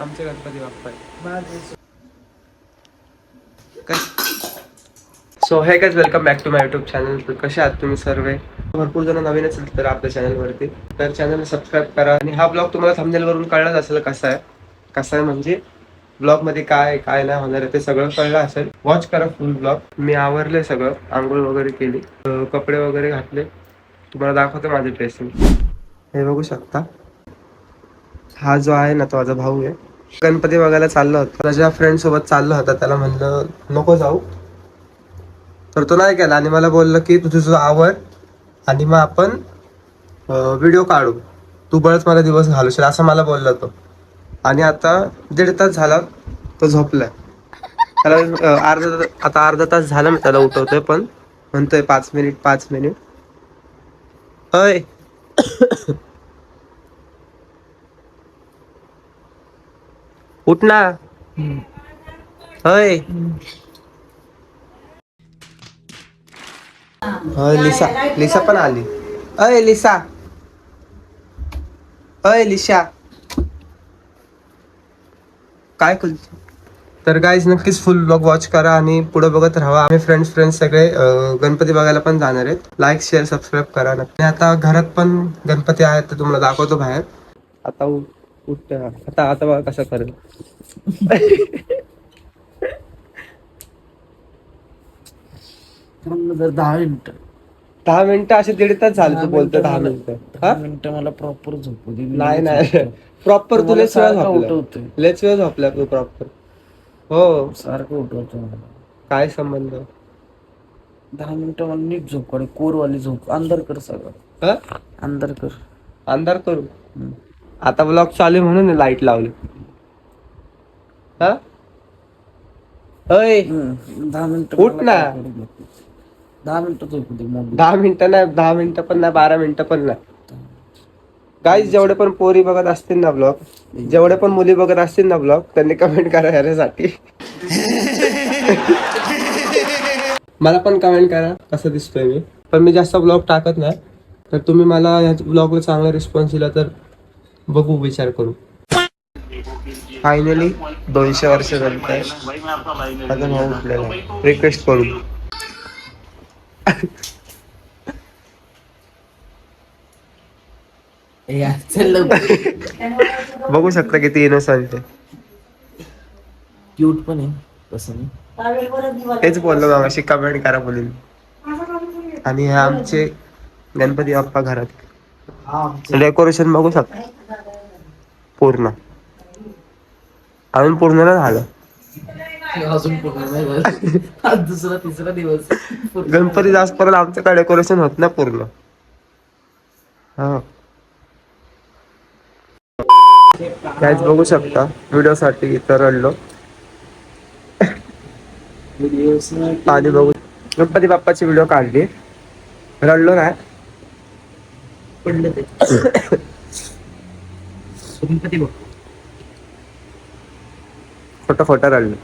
आमचे Ganpati Bappa so hey guys welcome back to my YouTube channel तर कसे आहात तुम्ही सर्व? भरपूर जण नवीन असेल तर आपल्या चॅनलवरती तर चॅनल सबस्क्राईब करा. आणि हा ब्लॉग तुम्हाला थंबनेलवरून वरून कळलाच असेल कसा आहे. कसा आहे म्हणजे ब्लॉगमध्ये काय काय नाही होणार आहे ते सगळं कळलं असेल. वॉच करा फुल ब्लॉग मी आवरले सगळं. आंघोळ वगैरे केली. कपडे वगैरे घातले. तुम्हाला दाखवतो माझे ड्रेसिंग हे बघू शकता. हा जो आहे ना तो माझा भाऊ आहे. गणपती बघायला चाललो होतो. माझ्या फ्रेंड सोबत चाललो होता. त्याला म्हणलं नको जाऊ. तर तो नाही गेला आणि मला बोललं की तू तुझं आवर आणि मग आपण व्हिडिओ काढू. तू बळच मला दिवस घालूशील असं मला बोलला तो. आणि आता दीड तास झाला तो झोपलाय. त्याला अर्धा आता अर्धा तास झाला मी त्याला उठवतोय पण म्हणतोय पाच मिनिट पाच मिनिट. अय. उठ ना. होय. होय लिसा लिसा पण आली. अय लिसा. अय लिशा. काय कुल तर गाईज नक्कीच फुल ब्लॉग वॉच करा आणि पुढे बघत राहा. आम्ही फ्रेंड्स फ्रेंड्स सगळे गणपती बघायला पण जाणार आहेत. लाईक शेअर सबस्क्राईब करा नक्की. आता घरात पण गणपती आहेत तर तुम्हाला दाखवतो बाहेर. आता उठ आता आता बघा कसं करेल. मग जर दहा मिनिटं. दहा मिनिटं असे दीड तास झाले तू बोलतो दहा मिनिटं. दहा हा? मिनिटं मला प्रॉपर झोपू दे नाही नाही. प्रॉपर तुला तुम्हाला वेळ सारखं झोपला. उठवतोय. लेच वेळ झोपला तू प्रॉपर हो. सारखं उठवतो मला. काय संबंध? दहा मिनिटं मला नीट झोप काढ. कोरवाली झोप. अंदर कर सगळं. हा? अंदर कर. अंधार करू? हम्म. आता ब्लॉग चालू म्हणून लाइट लावली. हा? अय. दहा मिनिटं उठ ना. काय. दहा मिनिटं दहा मिनिटं नाही दहा मिनिटं पण नाही बारा मिनिटं पण नाही. गाईज जेवढे पण पोरी बघत असतील ना ब्लॉग जेवढे पण मुली बघत असतील ना ब्लॉग त्यांनी कमेंट करा ह्याच्यासाठी मला पण कमेंट करा कसं दिसतोय मी. पण मी जास्त ब्लॉग टाकत नाही. तर तुम्ही मला या ब्लॉगला चांगला रिस्पॉन्स दिला तर बघू विचार करू. फायनली दोनशे वर्ष झाली. काय माझा भाऊ उठलेला रिक्वेस्ट करू. बघू शकता किती इनोसंट आहे. क्यूट पण आहे तसं तेच बोललो मग अशी कमेंट करा मुलींनी आणि हे आमचे गणपती बाप्पा घरात. डेकोरेशन बघू शकता. पूर्ण. अजून पूर्ण नाही झालं. अजून पूर्ण नाही झालं. आज दुसरा तिसरा दिवस. गणपती जास्त पर्यंत आमच्याकडे डेकोरेशन होत ना पूर्ण. हा. काहीच बघू शकता. व्हिडिओ साठी इथं रडलो. आणि बघू. गणपती बाप्पाची व्हिडिओ काढली. रडलो नाही पडले ते. गणपती बघ. खोटं खोटं रडलो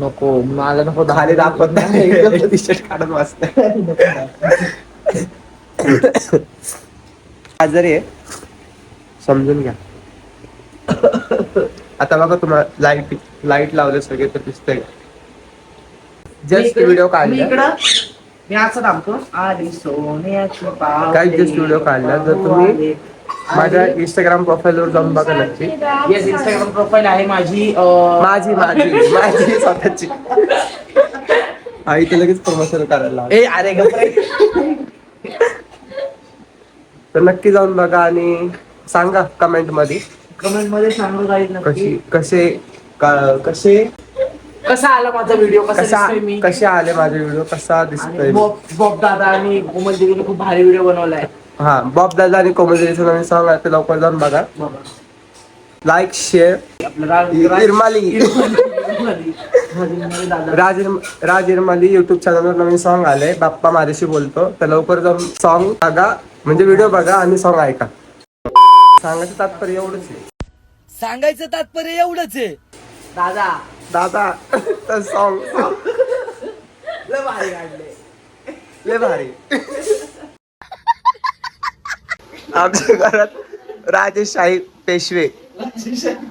नको मला नको खाली दाखवत नाही टी शर्ट काढत वाचत. आजारी आहे? समजून घ्या. आता बघा तुम्हाला लाइट लाइट लावले सगळे तर दिसतंय. जस्ट व्हिडिओ काढला मी असं थांबतो. आली सोन्याची काही जस्ट व्हिडिओ काढला तर तुम्ही माझ्या इंस्टाग्राम प्रोफाईल वर जाऊन बघा नक्की. येस इंस्टाग्राम प्रोफाईल आहे माझी माझी माझी माझी स्वतःची. आई ते लगेच प्रमोशन करायला. ए अरे तर नक्की जाऊन बघा आणि सांगा कमेंटमध्ये. कमेंटमध्ये सांगू जाईल नक्की. कशी कसे कसे कसा आला माझा व्हिडिओ कसा कसा दिसतोय मी? कसे आले माझे व्हिडिओ कसा दिसतोय आणि बॉब बॉब दादा आणि कोमल दिदीने खूप भारी व्हिडिओ बनवलाय. हा बॉब दादा आणि कोमल नवीन सॉंग आहे ते लवकर जाऊन बघा. लाईक शेअर आपलं रा- रा- इरमाली. इरमाली. इरमाली दादा. राज इरम- राज इरमाली युट्यूब चॅनलवर नवीन सॉन्ग आले बाप्पा माझ्याशी बोलतो. तर लवकर जाऊन सॉन्ग बघा. म्हणजे व्हिडिओ बघा आणि सॉन्ग ऐका. सांगायचं तात्पर्य एवढंच आहे. सांगायचं तात्पर्य एवढंच आहे. दादा दादा तर सॉन्ग लय भारी काढले. लय भारी. आमच्या घरात राजेश शाही पेशवे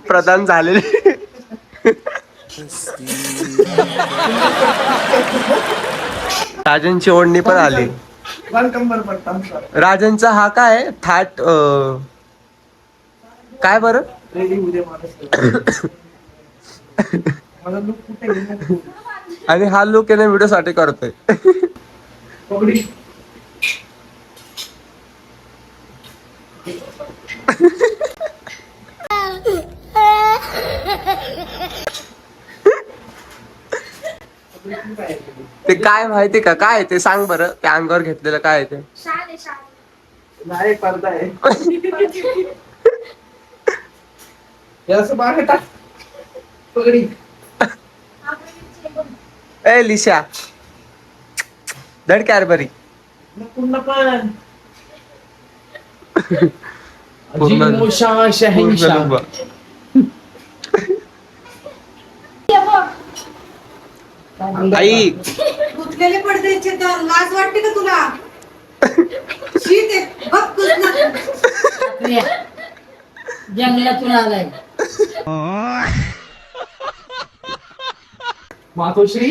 प्रधान झालेले. राजांची ओढणी पण आली. राजांचा हा काय? थाट अं, काय बरं? आणि हा लुक आहे ना व्हिडिओ साठी करतोय ते काय माहिती का? काय आहे ते सांग बरं. त्या अंगावर घेतलेलं काय आहे ते? शाल आहे शाल. नाही पडदा आहे. हे असं मागे टाक. पगडी. ए लिशा. धड कॅरबरी पूर्ण पण. पूर्ण-. आई. पडद्याचे तर. लाज वाटते का तुला? शीत आहे. बघ कृष्ण. जंगलातून आलाय. मातोश्री?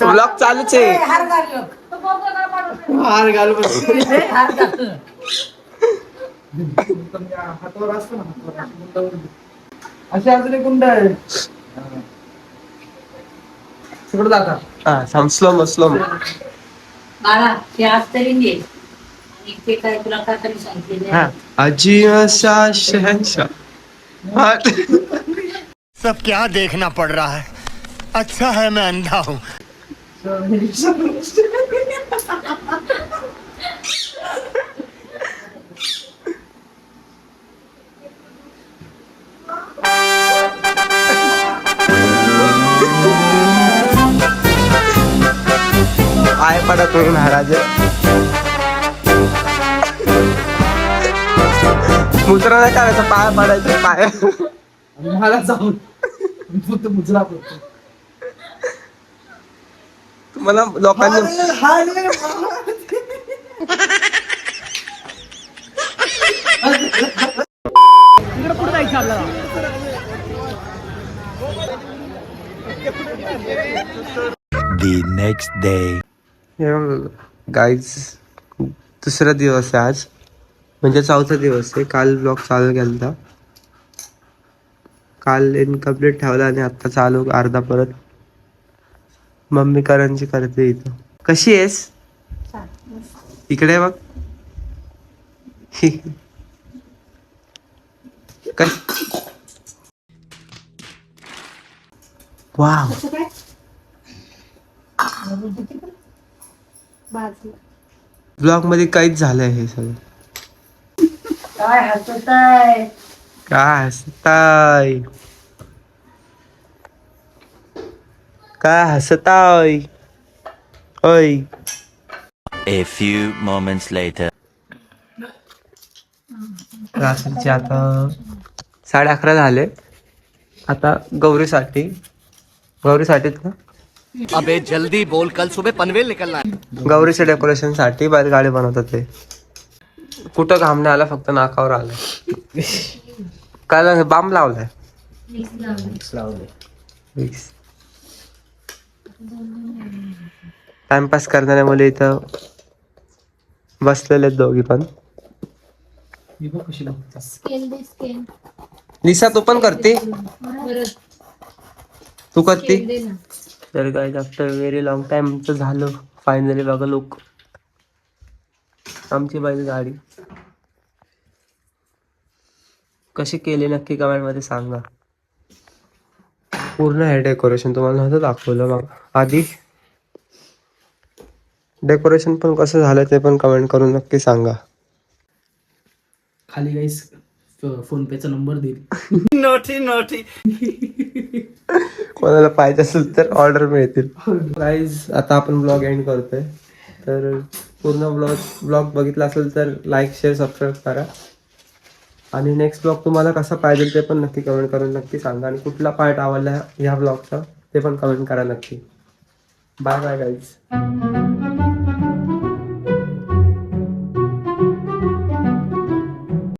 ब्लॉग चालूच आहे. हार घाल बस. हार घाल हातावर असतं ना हातावर असं अजून एक गुंड आहे तिकडे जाता. हा समजलो मसलो बाळा ते आज तरी काय तुला काय तरी सांगितलेलं हा. अजी अशा शहनशाह. हा. सब क्या देखना पड़ रहा है? अच्छा है मैं अंधा हूँ। पाय पडा तुम्ही महाराज। मुद्रा नाही करायचं पाय पडायचं पाय. मला जाऊन फक्त मुजरा करतो. तुम्हाला लोकांनी The next day. गाईज दुसरा दिवस आहे आज. म्हणजे चौथा दिवस आहे. काल ब्लॉग चालू केला काल इनकम्प्लीट ठेवला आणि आता चालू अर्धा परत. मम्मी करंजी करते इथं. कशी आहेस? इकडे बघ. वाव. ब्लॉगमध्ये काहीच झालंय हे सगळं. काय हसताय? काय हसताय? ओय. A few moments later. रात्रीचे आता साडे अकरा झाले. आता गौरीसाठी. गौरीसाठीच ना अबे जल्दी बोल कल सुबह पनवेल निकलना है। गौरीच्या डेकोरेशनसाठी बैलगाडी बनवतात ते. कुठं घाम नाही आला फक्त नाकावर आलाय. काय झालं? बांब लावलाय. टाइमपास करणाऱ्या मुले इथं बसलेले आहेत दोघी पण. ही लिसा तू पण करते? तू करते? तर काय आफ्टर व्हेरी लॉंग टाइमचं झालं फायनली बघा लोक आमची बैल गाडी कशी केली नक्की कमेंटमध्ये सांगा. पूर्ण हे डेकोरेशन तुम्हाला नव्हतं दाखवलं मग. आधी? डेकोरेशन पण कसं झालं ते पण कमेंट करून नक्की सांगा. खाली गाईस फोन पेचा नंबर देईल नोटी नोटी. कोणाला पाहिजे असेल तर ऑर्डर मिळतील. गाईज आता आपण ब्लॉग एंड करतोय. तर पूर्ण ब्लॉग ब्लॉग बघितला असेल तर लाईक शेअर सबस्क्राईब करा. आणि नेक्स्ट ब्लॉग तुम्हाला कसा पाहिजे ते पण नक्की कमेंट करून नक्की सांगा. आणि कुठला पार्ट आवडला ह्या ब्लॉगचा ते पण कमेंट करा नक्की. Bye bye guys